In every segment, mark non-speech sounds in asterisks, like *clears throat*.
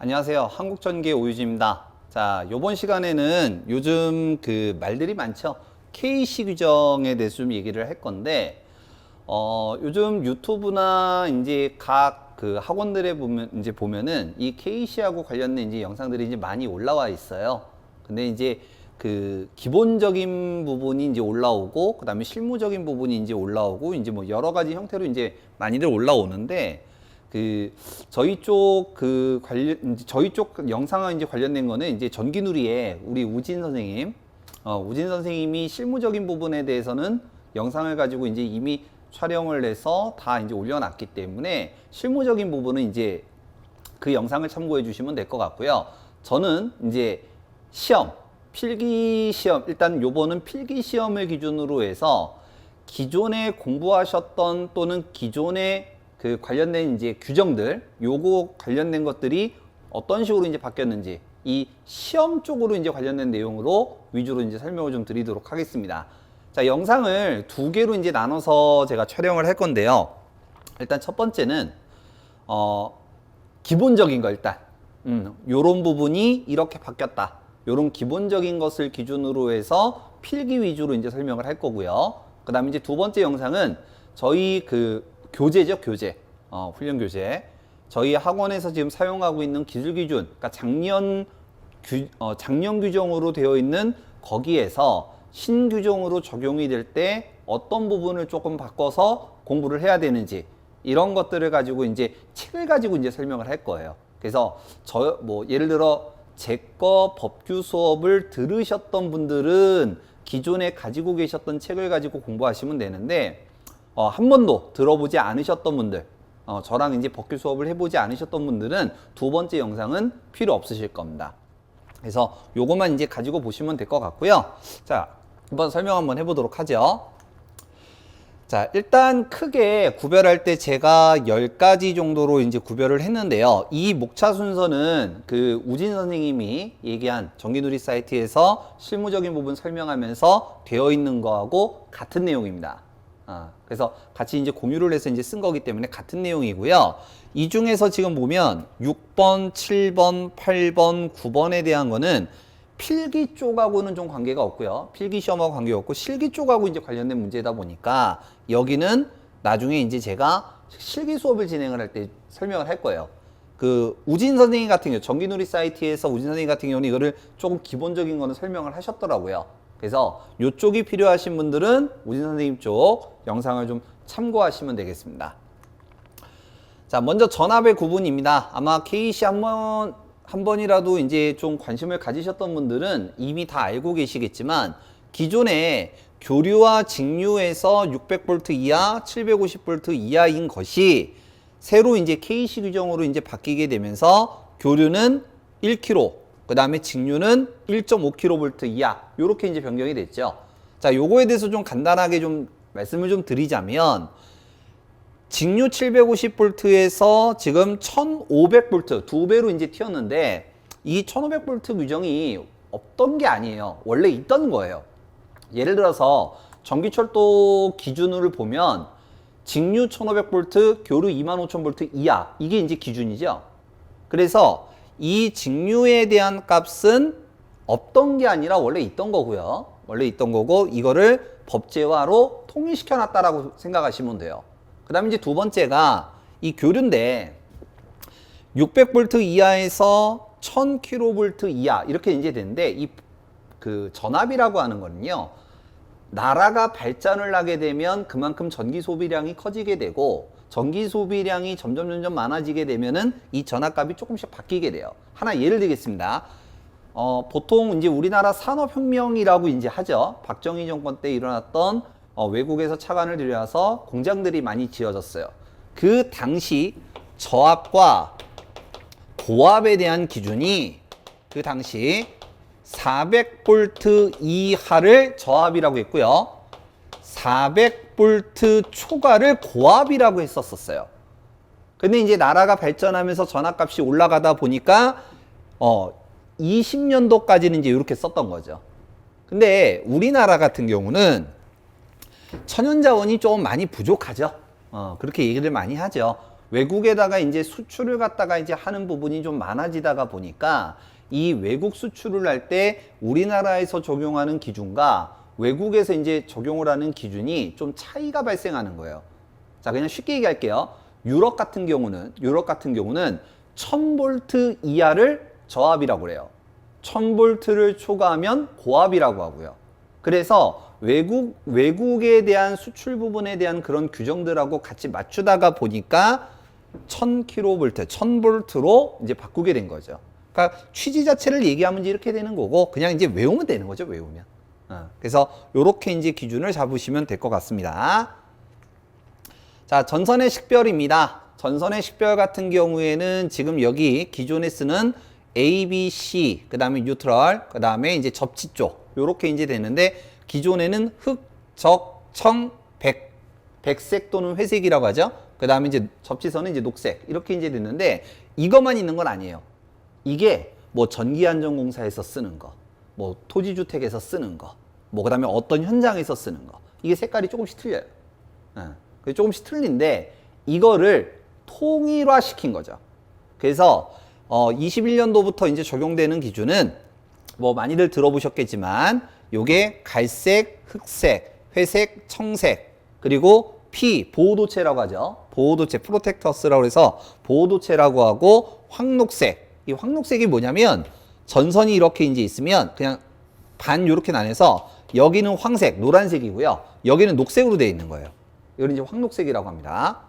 안녕하세요. 한국전기 오유지입니다. 자, 요번 시간에는 요즘 그 말들이 많죠. KC 규정에 대해서 좀 얘기를 할 건데, 어, 요즘 유튜브나 이제 각 그 학원들에 보면, 이제 보면은 이 KC하고 관련된 이제 영상들이 이제 많이 올라와 있어요. 근데 이제 그 기본적인 부분이 이제 올라오고, 그 다음에 실무적인 부분이 이제 올라오고, 이제 뭐 여러 가지 형태로 이제 많이들 올라오는데, 그 저희 쪽 그 관련 저희 쪽 영상과 이제 관련된 거는 이제 전기누리에 우리 우진 선생님 어, 우진 선생님이 실무적인 부분에 대해서는 영상을 가지고 이제 이미 촬영을 해서 다 이제 올려놨기 때문에 실무적인 부분은 이제 그 영상을 참고해 주시면 될 것 같고요. 저는 이제 시험, 필기 시험, 일단 요번은 필기 시험을 기준으로 해서 기존에 공부하셨던 또는 기존에 그 관련된 이제 규정들, 요거 관련된 것들이 어떤 식으로 이제 바뀌었는지 이 시험 쪽으로 이제 관련된 내용으로 위주로 이제 설명을 좀 드리도록 하겠습니다. 자, 영상을 두 개로 이제 나눠서 제가 촬영을 할 건데요. 일단 첫 번째는 어 기본적인 거 일단 음, 요런 부분이 이렇게 바뀌었다. 요런 기본적인 것을 기준으로 해서 필기 위주로 이제 설명을 할 거고요. 그다음에 이제 두 번째 영상은 저희 그 교재죠, 교재. 어, 훈련 교재. 저희 학원에서 지금 사용하고 있는 기술 기준, 그러니까 작년 규, 어, 작년 규정으로 되어 있는 거기에서 신규정으로 적용이 될 때 어떤 부분을 조금 바꿔서 공부를 해야 되는지 이런 것들을 가지고 이제 책을 가지고 이제 설명을 할 거예요. 그래서 저 뭐 예를 들어 제 거 법규 수업을 들으셨던 분들은 기존에 가지고 계셨던 책을 가지고 공부하시면 되는데 어, 한 번도 들어보지 않으셨던 분들, 어, 저랑 이제 법규 수업을 해보지 않으셨던 분들은 두 번째 영상은 필요 없으실 겁니다. 그래서 요것만 이제 가지고 보시면 될 것 같고요. 자, 한번 설명 한번 해보도록 하죠. 자, 일단 크게 구별할 때 제가 10가지 정도로 이제 구별을 했는데요. 이 목차 순서는 그 우진 선생님이 얘기한 전기누리 사이트에서 실무적인 부분 설명하면서 되어 있는 거하고 같은 내용입니다. 아, 그래서 같이 이제 공유를 해서 이제 쓴 거기 때문에 같은 내용이고요. 이 중에서 지금 보면 6번, 7번, 8번, 9번에 대한 거는 필기 쪽하고는 좀 관계가 없고요. 필기 시험하고 관계가 없고 실기 쪽하고 이제 관련된 문제다 보니까 여기는 나중에 이제 제가 실기 수업을 진행을 할 때 설명을 할 거예요. 그 우진 선생님 같은 경우 전기놀이 사이트에서 우진 선생님 같은 경우는 이거를 조금 기본적인 거는 설명을 하셨더라고요. 그래서 이쪽이 필요하신 분들은 우진 선생님 쪽 영상을 좀 참고하시면 되겠습니다. 자, 먼저 전압의 구분입니다. 아마 KC 한번 한 번이라도 이제 좀 관심을 가지셨던 분들은 이미 다 알고 계시겠지만 기존에 교류와 직류에서 600V 이하, 750V 이하인 것이 새로 이제 KC 규정으로 이제 바뀌게 되면서 교류는 1kg, 그 다음에 직류는 1.5kV 이하, 요렇게 이제 변경이 됐죠. 자, 요거에 대해서 좀 간단하게 좀 말씀을 좀 드리자면, 직류 750V에서 지금 1500V 두 배로 이제 튀었는데 이 1500V 규정이 없던 게 아니에요. 원래 있던 거예요. 예를 들어서 전기철도 기준을 보면 직류 1500V, 교류 25000V 이하 이게 이제 기준이죠. 그래서 이 직류에 대한 값은 없던 게 아니라 원래 있던 거고요. 원래 있던 거고 이거를 법제화로 통일시켜 놨다라고 생각하시면 돼요. 그 다음에 이제 두 번째가 이 교류인데 600V 이하에서 1000kV 이하 이렇게 이제 되는데 이 그 전압이라고 하는 거는요. 나라가 발전을 하게 되면 그만큼 전기 소비량이 커지게 되고 전기 소비량이 점점 점점 많아지게 되면은 이 전압값이 조금씩 바뀌게 돼요. 하나 예를 들겠습니다. 어, 보통 이제 우리나라 산업혁명이라고 이제 하죠. 박정희 정권 때 일어났던 어, 외국에서 차관을 들여와서 공장들이 많이 지어졌어요. 그 당시 저압과 고압에 대한 기준이 그 당시 400V 이하를 저압이라고 했고요. 400V 초과를 고압이라고 했었었어요. 근데 이제 나라가 발전하면서 전압값이 올라가다 보니까 어 20년도까지는 이제 이렇게 썼던 거죠. 근데 우리나라 같은 경우는 천연 자원이 좀 많이 부족하죠. 어, 그렇게 얘기를 많이 하죠. 외국에다가 이제 수출을 갖다가 이제 하는 부분이 좀 많아지다가 보니까 이 외국 수출을 할 때 우리나라에서 적용하는 기준과 외국에서 이제 적용을 하는 기준이 좀 차이가 발생하는 거예요. 자, 그냥 쉽게 얘기할게요. 유럽 같은 경우는 유럽 같은 경우는 1000볼트 이하를 저압이라고 그래요. 1000볼트를 초과하면 고압이라고 하고요. 그래서 외국 외국에 대한 수출 부분에 대한 그런 규정들하고 같이 맞추다가 보니까 1000kV, 1000볼트로 이제 바꾸게 된 거죠. 그러니까 취지 자체를 얘기하면 이렇게 되는 거고 그냥 이제 외우면 되는 거죠. 외우면. 어, 그래서 요렇게 이제 기준을 잡으시면 될 것 같습니다. 자, 전선의 식별입니다. 전선의 식별 같은 경우에는 지금 여기 기존에 쓰는 A, B, C, 그 다음에 뉴트럴, 그 다음에 이제 접지 쪽, 요렇게 이제 되는데, 기존에는 흑, 적, 청, 백, 백색 또는 회색이라고 하죠. 그 다음에 이제 접지선은 이제 녹색, 이렇게 이제 됐는데, 이것만 있는 건 아니에요. 이게 뭐 전기안전공사에서 쓰는 거, 뭐 토지 주택에서 쓰는 거, 뭐 그 다음에 어떤 현장에서 쓰는 거, 이게 색깔이 조금씩 틀려요. 예. 그게 조금씩 틀린데 이거를 통일화 시킨 거죠. 그래서 어 21년도부터 이제 적용되는 기준은 뭐 많이들 들어보셨겠지만 요게 갈색, 흑색, 회색, 청색 그리고 P 보호도체라고 하죠. 보호도체 프로텍터스라고 해서 보호도체라고 하고 황록색. 이 황록색이 뭐냐면 전선이 이렇게 이제 있으면 그냥 반 요렇게 나눠서 여기는 황색, 노란색이고요. 여기는 녹색으로 되어 있는 거예요. 이건 이제 황록색이라고 합니다.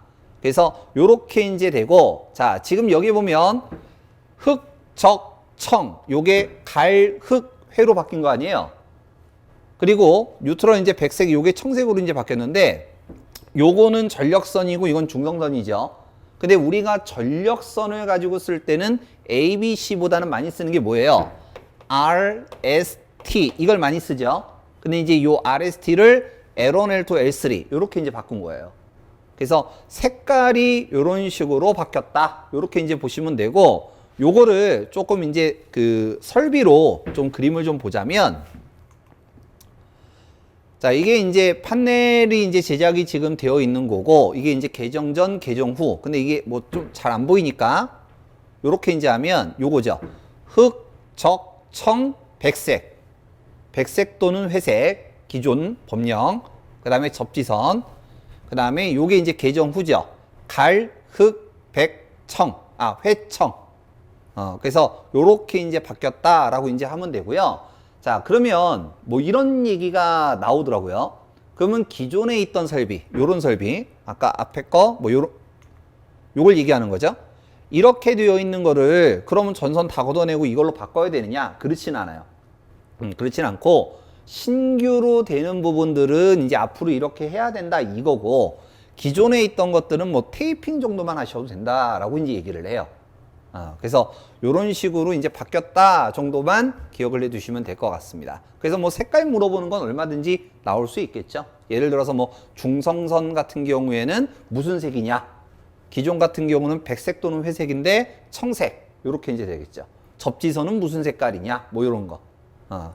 그래서 요렇게 이제 되고 자, 지금 여기 보면 흑, 적, 청 요게 갈, 흑, 회로 바뀐 거 아니에요? 그리고 뉴트럴 이제 백색 요게 청색으로 이제 바뀌었는데 요거는 전력선이고 이건 중성선이죠. 근데 우리가 전력선을 가지고 쓸 때는 ABC보다는 많이 쓰는 게 뭐예요? RST 이걸 많이 쓰죠. 근데 이제 요 RST를 L1, L2, L3 이렇게 이제 바꾼 거예요. 그래서 색깔이 이런 식으로 바뀌었다. 이렇게 이제 보시면 되고 요거를 조금 이제 그 설비로 좀 그림을 좀 보자면 자, 이게 이제 판넬이 이제 제작이 지금 되어 있는 거고 이게 이제 개정 전, 개정 후. 근데 이게 뭐 좀 잘 안 보이니까 요렇게 이제 하면 요거죠. 흑, 적, 청, 백색. 백색 또는 회색 기존 법령. 그 다음에 접지선. 그 다음에 요게 이제 개정 후죠. 갈, 흑, 백, 청. 아, 회청. 어, 그래서 요렇게 이제 바뀌었다라고 이제 하면 되고요. 자, 그러면 뭐 이런 얘기가 나오더라고요. 그러면 기존에 있던 설비, 요런 설비, 아까 앞에 거, 뭐 요런, 요걸 얘기하는 거죠. 이렇게 되어 있는 거를 그러면 전선 다 걷어내고 이걸로 바꿔야 되느냐? 그렇진 않아요. 음, 그렇진 않고 신규로 되는 부분들은 이제 앞으로 이렇게 해야 된다 이거고 기존에 있던 것들은 뭐 테이핑 정도만 하셔도 된다라고 이제 얘기를 해요. 아, 그래서 이런 식으로 이제 바뀌었다 정도만 기억을 해두시면 될 것 같습니다. 그래서 뭐 색깔 물어보는 건 얼마든지 나올 수 있겠죠. 예를 들어서 뭐 중성선 같은 경우에는 무슨 색이냐? 기존 같은 경우는 백색 또는 회색인데 청색 이렇게 이제 되겠죠. 접지선은 무슨 색깔이냐? 뭐 이런 거. 어.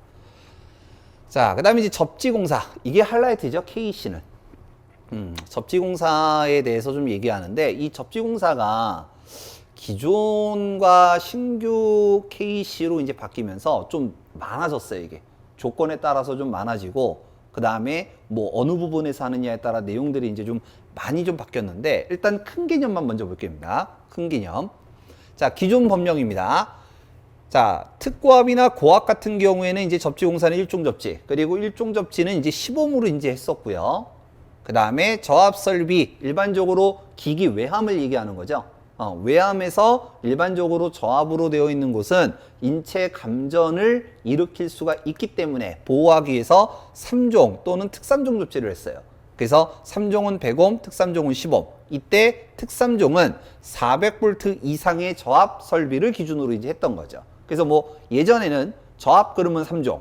자, 그다음에 이제 접지공사 이게 하이라이트죠. KC는. 음, 접지공사에 대해서 좀 얘기하는데 이 접지공사가 기존과 신규 KC로 이제 바뀌면서 좀 많아졌어요, 이게. 조건에 따라서 좀 많아지고, 그 다음에 뭐 어느 부분에서 하느냐에 따라 내용들이 이제 좀 많이 좀 바뀌었는데, 일단 큰 개념만 먼저 볼게요입니다. 큰 개념. 자, 기존 법령입니다. 자, 특고압이나 고압 같은 경우에는 이제 접지공사는 일종 접지, 그리고 일종 접지는 이제 시범으로 이제 했었고요. 그 다음에 저압 설비, 일반적으로 기기 외함을 얘기하는 거죠. 어, 외암에서 일반적으로 저압으로 되어 있는 곳은 인체 감전을 일으킬 수가 있기 때문에 보호하기 위해서 3종 또는 특3종 조치를 했어요. 그래서 3종은 100옴, 특3종은 10옴. 이때 특3종은 400V 이상의 저압 설비를 기준으로 이제 했던 거죠. 그래서 뭐 예전에는 저압 그러면 3종,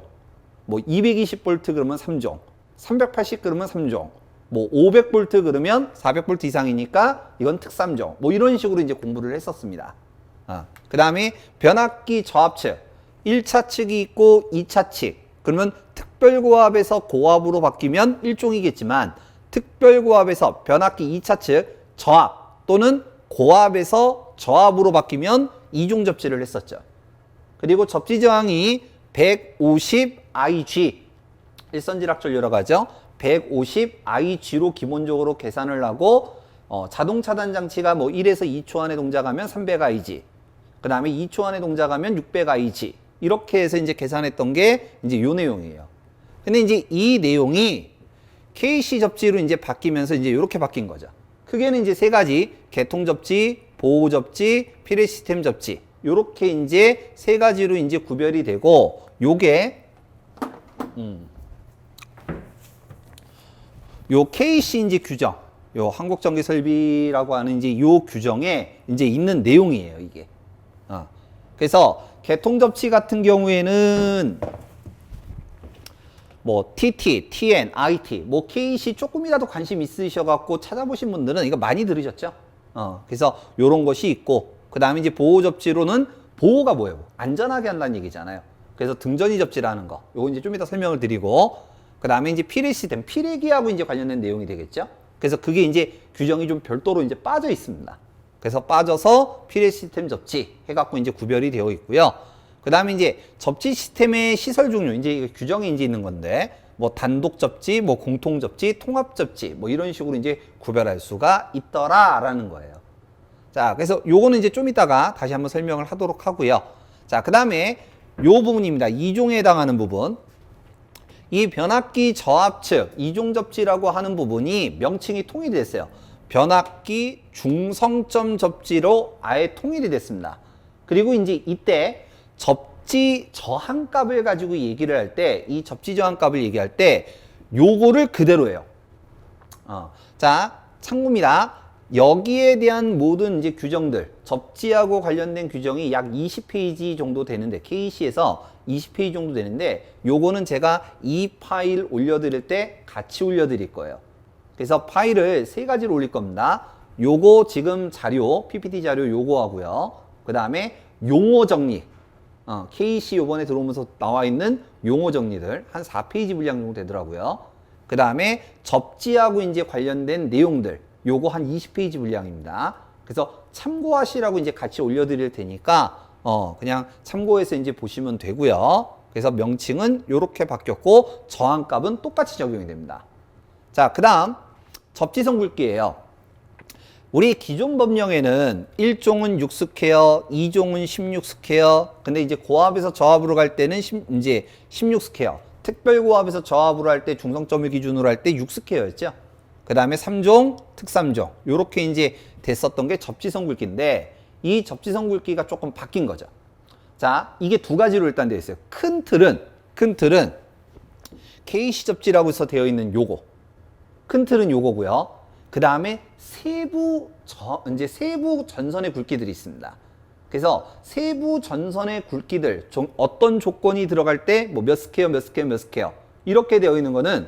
뭐 220V 그러면 3종, 380 그러면 3종, 뭐 500V 그러면 400V 이상이니까 이건 특3종. 뭐 이런 식으로 이제 공부를 했었습니다. 어. 그 다음에 변압기 저압측. 1차 측이 있고 2차 측. 그러면 특별고압에서 고압으로 바뀌면 1종이겠지만 특별고압에서 변압기 2차 측 저압 또는 고압에서 저압으로 바뀌면 이중 접지를 했었죠. 그리고 접지 저항이 150 IG 일선지락절 여러 가죠. 150 IG로 기본적으로 계산을 하고 어, 자동 차단 장치가 뭐 1에서 2초 안에 동작하면 300 IG. 그 다음에 2초 안에 동작하면 600 IG. 이렇게 해서 이제 계산했던 게 이제 요 내용이에요. 근데 이제 이 내용이 KC 접지로 이제 바뀌면서 이제 이렇게 바뀐 거죠. 크게는 이제 세 가지 개통 접지, 보호 접지, 피레 시스템 접지. 요렇게 이제 세 가지로 이제 구별이 되고 요게 음. 요 KC 이제 규정, 요 한국전기설비라고 하는 이제 요 규정에 이제 있는 내용이에요, 이게. 어. 그래서 개통 접지 같은 경우에는 뭐 TT, TN, IT, 뭐 KC 조금이라도 관심 있으셔갖고 찾아보신 분들은 이거 많이 들으셨죠? 어, 그래서 요런 것이 있고, 그 다음에 이제 보호 접지로는 보호가 뭐예요? 안전하게 한다는 얘기잖아요. 그래서 등전이 접지라는 거, 요거 이제 좀 이따 설명을 드리고, 그 다음에 이제 피레 시스템, 피레기하고 이제 관련된 내용이 되겠죠? 그래서 그게 이제 규정이 좀 별도로 이제 빠져 있습니다. 그래서 빠져서 피레 시스템 접지 해갖고 이제 구별이 되어 있고요. 그 다음에 이제 접지 시스템의 시설 종류, 이제 규정이 이제 있는 건데, 뭐 단독 접지, 뭐 공통 접지, 통합 접지, 뭐 이런 식으로 이제 구별할 수가 있더라라는 거예요. 자, 그래서 요거는 이제 좀 이따가 다시 한번 설명을 하도록 하고요. 자, 그 다음에 요 부분입니다. 이종에 해당하는 부분. 이 변압기 저압측 이종 접지라고 하는 부분이 명칭이 통일이 됐어요. 변압기 중성점 접지로 아예 통일이 됐습니다. 그리고 이제 이때 접지 저항값을 가지고 얘기를 할 때 이 접지 저항값을 얘기할 때 요거를 그대로 해요. 어. 자, 참고입니다. 여기에 대한 모든 이제 규정들, 접지하고 관련된 규정이 약 20페이지 정도 되는데, KC에서 20페이지 정도 되는데, 요거는 제가 이 파일 올려드릴 때 같이 올려드릴 거예요. 그래서 파일을 세 가지로 올릴 겁니다. 요거 지금 자료, PPT 자료 요거 하고요. 그 다음에 용어 정리. 어, KC 요번에 들어오면서 나와 있는 용어 정리들 한 4페이지 분량 정도 되더라고요. 그 다음에 접지하고 이제 관련된 내용들 요거 한 20페이지 분량입니다. 그래서 참고하시라고 이제 같이 올려드릴 테니까 어 그냥 참고해서 이제 보시면 되고요. 그래서 명칭은 이렇게 바뀌었고 저항값은 똑같이 적용이 됩니다. 자, 그 다음 접지성 굵기예요. 우리 기존 법령에는 1종은 6스퀘어, 2종은 16스퀘어. 근데 이제 고압에서 저압으로 갈 때는 10, 이제 16스퀘어. 특별고압에서 저압으로 할 때 중성점을 기준으로 할 때 6스퀘어였죠. 그 다음에 3종, 특3종. 요렇게 이제 됐었던 게 접지성 굵기인데 이 접지성 굵기가 조금 바뀐 거죠. 자, 이게 두 가지로 일단 되어 있어요. 큰 틀은, 큰 틀은 KC 접지라고 해서 되어 있는 요거. 큰 틀은 요거고요. 그 다음에 세부 저, 이제 세부 전선의 굵기들이 있습니다. 그래서 세부 전선의 굵기들 좀 어떤 조건이 들어갈 때 뭐 몇 스퀘어 몇 스퀘어 몇 스퀘어 이렇게 되어 있는 거는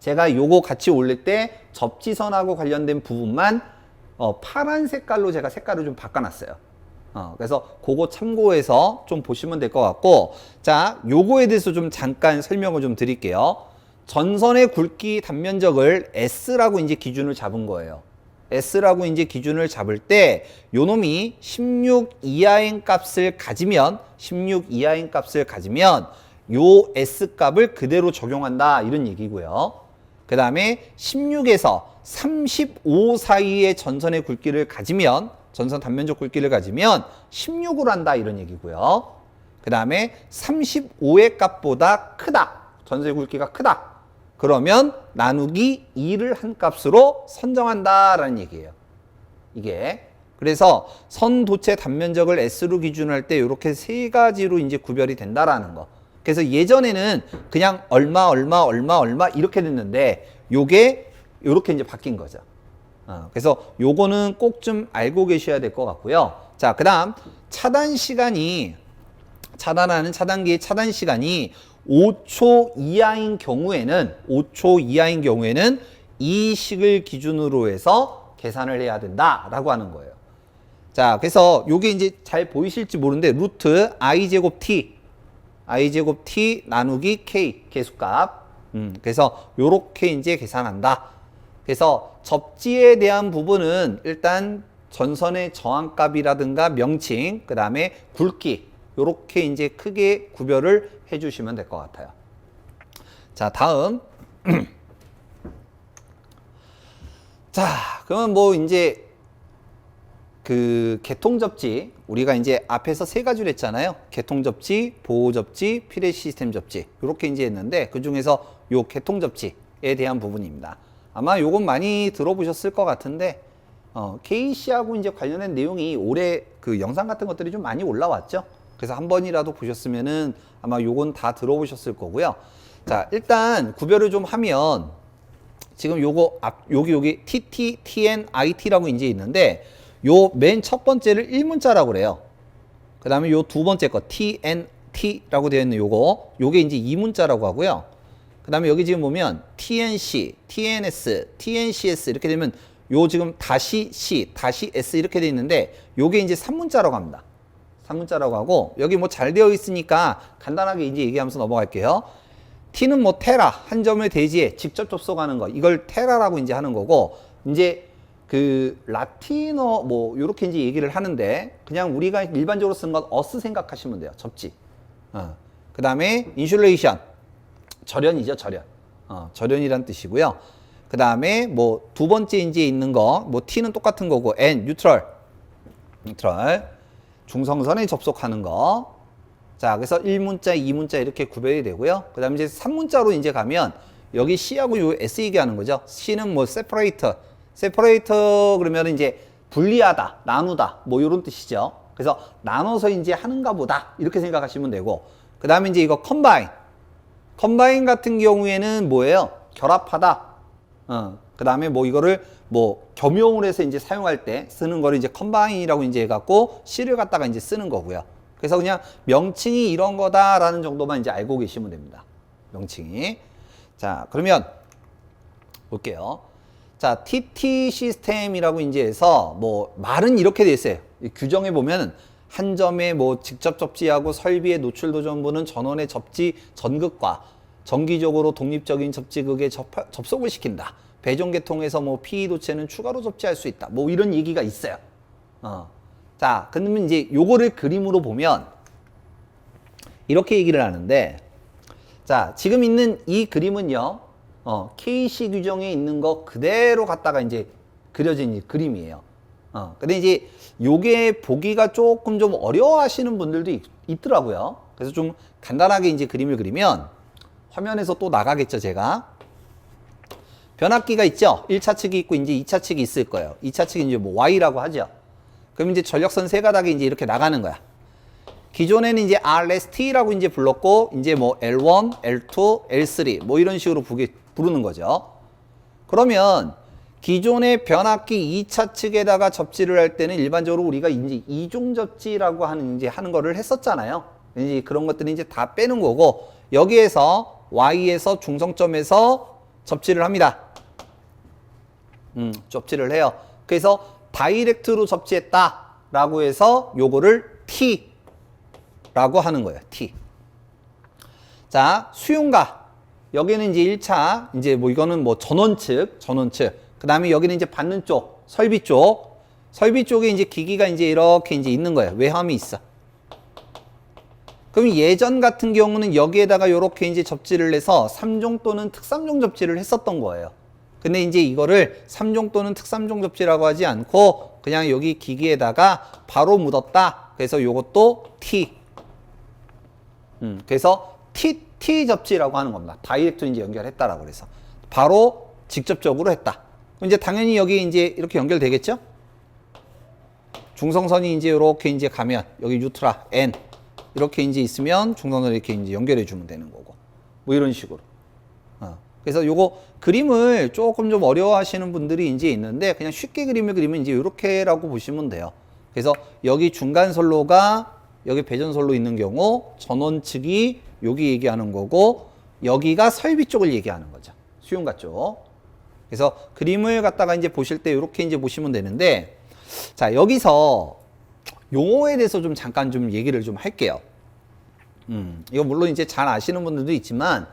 제가 요거 같이 올릴 때 접지선하고 관련된 부분만 어, 파란 색깔로 제가 색깔을 좀 바꿔놨어요. 어, 그래서 그거 참고해서 좀 보시면 될 것 같고 자 요거에 대해서 좀 잠깐 설명을 좀 드릴게요. 전선의 굵기 단면적을 S라고 이제 기준을 잡은 거예요. S라고 이제 기준을 잡을 때 요놈이 16 이하인 값을 가지면 16 이하인 값을 가지면 요 S 값을 그대로 적용한다 이런 얘기고요. 그 다음에 16에서 35 사이의 전선의 굵기를 가지면 전선 단면적 굵기를 가지면 16으로 한다 이런 얘기고요. 그 다음에 35의 값보다 크다. 전선의 굵기가 크다. 그러면 나누기 2를 한 값으로 선정한다라는 얘기예요. 이게 그래서 선 도체 단면적을 S로 기준할 때 이렇게 세 가지로 이제 구별이 된다라는 거. 그래서 예전에는 그냥 얼마 얼마 얼마 얼마 이렇게 됐는데 요게 이렇게 이제 바뀐 거죠. 어, 그래서 요거는 꼭 좀 알고 계셔야 될 것 같고요. 자, 그다음 차단 시간이 차단하는 차단기의 차단 시간이 5초 이하인 경우에는 5초 이하인 경우에는 이 식을 기준으로 해서 계산을 해야 된다라고 하는 거예요. 자, 그래서 요게 이제 잘 보이실지 모르는데 루트 i 제곱 t i 제곱 t 나누기 k 계수값. 음, 그래서 요렇게 이제 계산한다. 그래서 접지에 대한 부분은 일단 전선의 저항값이라든가 명칭, 그 다음에 굵기 요렇게 이제 크게 구별을 해주시면 될 것 같아요. 자, 다음. *clears throat* 자, 그러면 뭐 이제 그 개통 접지 우리가 이제 앞에서 세 가지를 했잖아요. 개통 접지, 보호 접지, 피레 시스템 접지 이렇게 이제 했는데 그 중에서 요 개통 접지에 대한 부분입니다. 아마 요건 많이 들어보셨을 것 같은데 어, KC하고 이제 관련된 내용이 올해 그 영상 같은 것들이 좀 많이 올라왔죠. 그래서 한 번이라도 보셨으면은 아마 요건 다 들어보셨을 거고요. 자, 일단 구별을 좀 하면 지금 요거 앞 여기 여기 TT, TN, IT라고 이제 있는데 요 맨 첫 번째를 1문자라고 그래요. 그 다음에 요 두 번째 거 TNT라고 되어 있는 요거 요게 이제 2문자라고 하고요. 그 다음에 여기 지금 보면 TNC, TNS, TNCS 이렇게 되면 요 지금 다시 C, 다시 S 이렇게 돼 있는데 요게 이제 3문자라고 합니다. 3문자라고 하고 여기 뭐 잘 되어 있으니까 간단하게 이제 얘기하면서 넘어갈게요. T는 뭐 테라 한 점의 대지에 직접 접속하는 거 이걸 테라라고 이제 하는 거고 이제 그 라틴어 뭐 요렇게 이제 얘기를 하는데 그냥 우리가 일반적으로 쓰는 건 어스 생각하시면 돼요 접지 어. 그 다음에 인슐레이션 절연이죠 절연 어, 절연이란 뜻이고요 그 다음에 뭐 두 번째 이제 있는 거 뭐 T는 똑같은 거고 N 뉴트럴 뉴트럴 중성선에 접속하는 거 자, 그래서 1문자, 2문자 이렇게 구별이 되고요. 그 다음에 이제 3문자로 이제 가면 여기 C하고 요 S 얘기하는 거죠. C는 뭐 세퍼레이터. 세퍼레이터 그러면 이제 분리하다, 나누다, 뭐 이런 뜻이죠. 그래서 나눠서 이제 하는가 보다. 이렇게 생각하시면 되고. 그 다음에 이제 이거 컴바인. 컴바인 같은 경우에는 뭐예요? 결합하다. 어, 그 다음에 뭐 이거를 뭐 겸용을 해서 이제 사용할 때 쓰는 거를 이제 컴바인이라고 이제 해갖고 C를 갖다가 이제 쓰는 거고요. 그래서 그냥 명칭이 이런 거다라는 정도만 이제 알고 계시면 됩니다. 명칭이. 자, 그러면 볼게요. 자, TT 시스템이라고 이제 해서 뭐 말은 이렇게 돼 있어요. 이 규정에 보면 한 점에 뭐 직접 접지하고 설비의 노출 도전부는 전원의 접지 전극과 정기적으로 독립적인 접지극에 접, 접속을 시킨다. 배종계통에서 뭐 PE 도체는 추가로 접지할 수 있다. 뭐 이런 얘기가 있어요. 어. 자, 그러면 이제 요거를 그림으로 보면 이렇게 얘기를 하는데 자, 지금 있는 이 그림은요. 어, KC 규정에 있는 거 그대로 갖다가 이제 그려진 이 그림이에요. 어, 근데 이제 요게 보기가 조금 좀 어려워 하시는 분들도 있, 있더라고요. 그래서 좀 간단하게 이제 그림을 그리면 화면에서 또 나가겠죠, 제가. 변압기가 있죠? 1차 측이 있고 이제 2차 측이 있을 거예요. 2차 측이 이제 뭐 Y라고 하죠. 그럼 이제 전력선 세 가닥이 이제 이렇게 나가는 거야. 기존에는 이제 RST라고 이제 불렀고, 이제 뭐 L1, L2, L3 뭐 이런 식으로 부르는 거죠. 그러면 기존의 변압기 2차 측에다가 접지를 할 때는 일반적으로 우리가 이제 이중 접지라고 하는 이제 하는 거를 했었잖아요. 이제 그런 것들이 이제 다 빼는 거고, 여기에서 Y에서 중성점에서 접지를 합니다. 음, 접지를 해요. 그래서 다이렉트로 접지했다라고 해서 요거를 T라고 하는 거예요. T. 자, 수용가. 여기는 이제 1차, 이제 뭐 이거는 뭐 전원 측, 전원 측. 그 다음에 여기는 이제 받는 쪽, 설비 쪽. 설비 쪽에 이제 기기가 이제 이렇게 이제 있는 거예요. 외함이 있어. 그럼 예전 같은 경우는 여기에다가 이렇게 이제 접지를 해서 3종 또는 특3종 접지를 했었던 거예요. 근데 이제 이거를 3종 또는 특3종 접지라고 하지 않고 그냥 여기 기기에다가 바로 묻었다. 그래서 요것도 T. 음, 그래서 T, T 접지라고 하는 겁니다. 다이렉트로 이제 연결했다라고 그래서. 바로 직접적으로 했다. 이제 당연히 여기 이제 이렇게 연결되겠죠? 중성선이 이제 이렇게 이제 가면 여기 뉴트라 N 이렇게 이제 있으면 중성선을 이렇게 이제 연결해 주면 되는 거고. 뭐 이런 식으로. 어. 그래서 요거 그림을 조금 좀 어려워하시는 분들이 이제 있는데 그냥 쉽게 그림을 그리면 이제 이렇게라고 보시면 돼요. 그래서 여기 중간 선로가 여기 배전 선로 있는 경우 전원 측이 여기 얘기하는 거고 여기가 설비 쪽을 얘기하는 거죠. 수용가 쪽. 그래서 그림을 갖다가 이제 보실 때 이렇게 이제 보시면 되는데 자 여기서 용어에 대해서 좀 잠깐 좀 얘기를 좀 할게요. 음, 이거 물론 이제 잘 아시는 분들도 있지만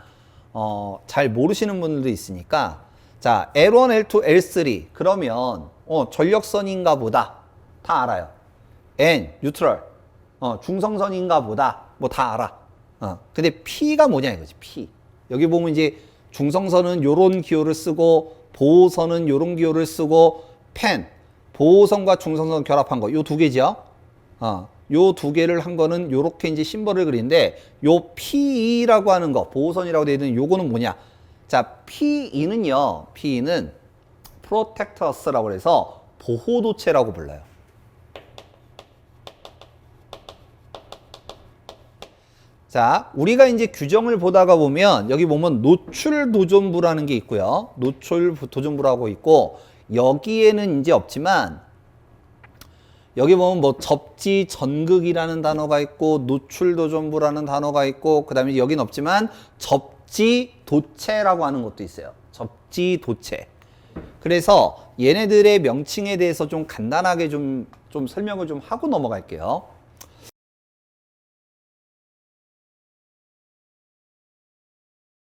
어, 잘 모르시는 분들도 있으니까 자 L1, L2, L3 그러면 어, 전력선인가 보다 다 알아요. N, 뉴트럴. 어, 중성선인가 보다. 뭐 다 알아. 어. 근데 P가 뭐냐 이거지. P. 여기 보면 이제 중성선은 요런 기호를 쓰고 보호선은 요런 기호를 쓰고 펜. 보호선과 중성선 결합한 거. 요 두 개죠. 어. 요두 개를 한 거는 요렇게 이제 심벌을 그리는데 요 P라고 하는 거, 보호선이라고 되어 있는 요거는 뭐냐? 자, P는요. P는 프로텍터스라고 해서 보호 도체라고 불러요. 자, 우리가 이제 규정을 보다가 보면 여기 보면 노출 도전부라는 게 있고요. 노출 도전부라고 있고 여기에는 이제 없지만 여기 보면 뭐 접지 전극이라는 단어가 있고 노출 도전부라는 단어가 있고 그다음에 여기는 없지만 접지 도체라고 하는 것도 있어요. 접지 도체. 그래서 얘네들의 명칭에 대해서 좀 간단하게 좀, 좀 설명을 좀 하고 넘어갈게요.